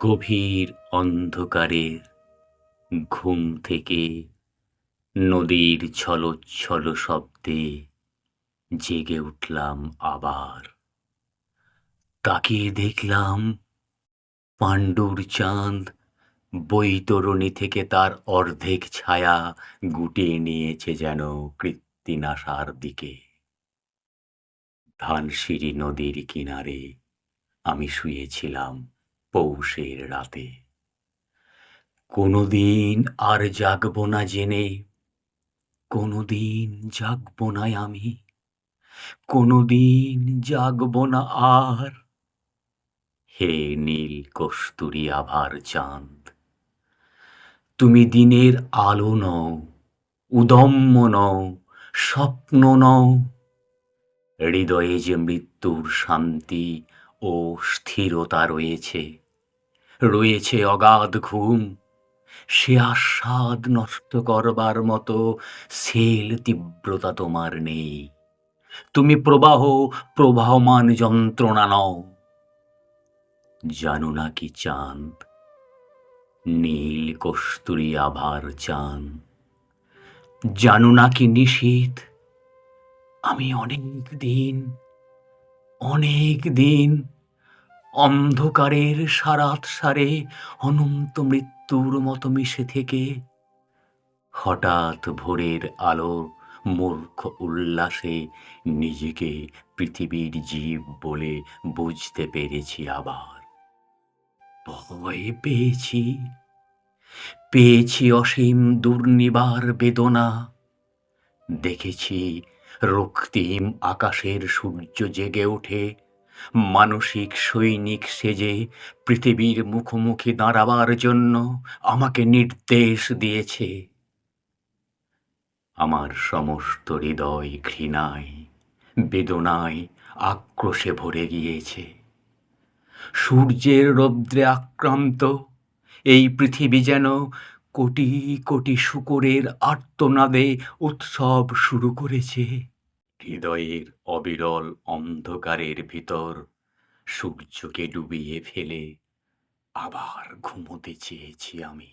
গভীর অন্ধকারে, ঘুম থেকে নদীর ছলচ্ছল শব্দে জেগে উঠলাম আবার। তাকিয়ে দেখলাম পাণ্ডুর চাঁদ বৈতরণী থেকে তার অর্ধেক ছায়া গুটিয়ে নিয়েছে যেন কৃত্তিনাশার দিকে। ধানসিঁড়ি নদীর কিনারে আমি শুয়েছিলাম। পৌষের রাতে। কোনোদিন আর জাগব না জেনে, কোনোদিন জাগব না আমি, কোনোদিন জাগব না আর। হে নীল কস্তুরী আভার চাঁদ, তুমি দিনের আলো নও, উদম্য নও, স্বপ্ন নও। হৃদয়ে যে মৃত্যুর শান্তি ও স্থিরতা রয়েছে রয়েছে অগাধ ঘুম। সে আস্বাদ নষ্ট করবার মতো সেল তীব্রতা তোমার নেই। তুমি প্রবাহ, প্রবাহমান যন্ত্রণা নও। জানো না কি চাঁদ? নীল কস্তুরী আভার চান জানো না কি নিশীথ আমি অনেক দিন অনেক দিন অন্ধকারের সারাত সারে অনন্ত মৃত্যুর মতো মিশে থেকে। হঠাৎ ভোরের আলো মূর্খ উল্লাসে নিজেকে পৃথিবীর জীব বলে বুঝতে পেরেছি আবার। ভয় পেয়েছি। পেয়েছি অসীম দুর্নিবার বেদনা। দেখেছি রক্তিম আকাশের সূর্য জেগে ওঠে। মানসিক, সৈনিক সেজে পৃথিবীর মুখোমুখি দাঁড়াবার জন্য আমাকে নির্দেশ দিয়েছে। আমার সমস্ত হৃদয় ঘৃণায়, বেদনায় আক্রোশে ভরে গিয়েছে। সূর্যের রৌদ্রে আক্রান্ত, এই পৃথিবী যেন কোটি কোটি শুকরের আর্তনাদে উৎসব শুরু করেছে। হৃদয়ের অবিরল অন্ধকারের ভিতর সূর্যকে ডুবিয়ে ফেলে আবার ঘুমোতে চেয়েছি আমি।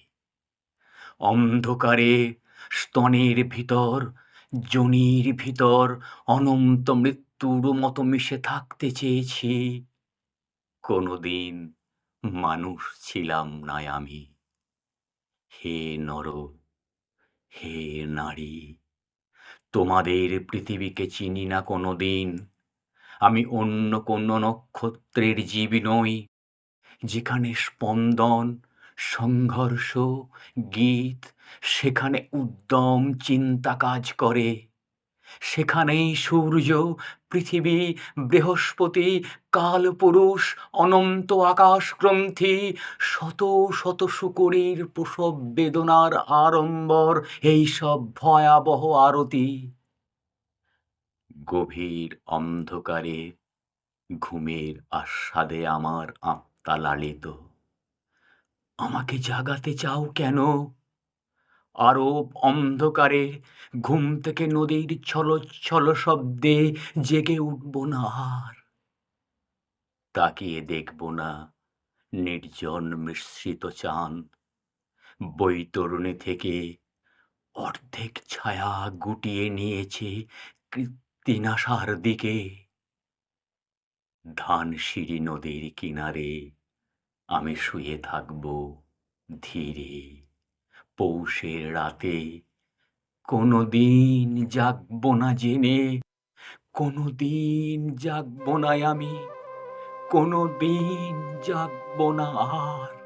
অন্ধকারে স্তনের ভিতর, জনির ভিতর অনন্ত মৃত্যুর মতো মিশে থাকতে চেয়েছি। কোনোদিন মানুষ ছিলাম না আমি। হে নর, হে নারী তোমাদের পৃথিবীকে চিনি না কোনো দিন আমি অন্য কোনো নক্ষত্রের জীবী নই, যেখানে স্পন্দন, সংঘর্ষ, গীত, সেখানে উদ্যম, চিন্তা কাজ করে। সেখানেই সূর্য, পৃথিবী, বৃহস্পতি, কালপুরুষ, অনন্ত আকাশ গ্রন্থি শত শত শুকুরির প্রসব বেদনার আড়ম্বর, এইসব ভয়াবহ আরতি। গভীর অন্ধকারে ঘুমের আস্বাদে আমার আত্মা লালিত। আমাকে জাগাতে চাও কেন? আরব অন্ধকারে ঘুম থেকে নদীর ছলচ্ছল শব্দে জেগে উঠব না আর। তাকিয়ে দেখব না নির্জন মিশ্রিত চাঁদ। বৈতরণী থেকে অর্ধেক ছায়া গুটিয়ে নিয়েছে কৃত্তিনাশার দিকে। ধানসিঁড়ি নদীর কিনারে আমি শুয়ে থাকব ধীরে। পৌষের রাতে। কোনো দিন জাগব না জেনে কোনো দিন জাগব না আমি কোনো দিন জাগব না আর।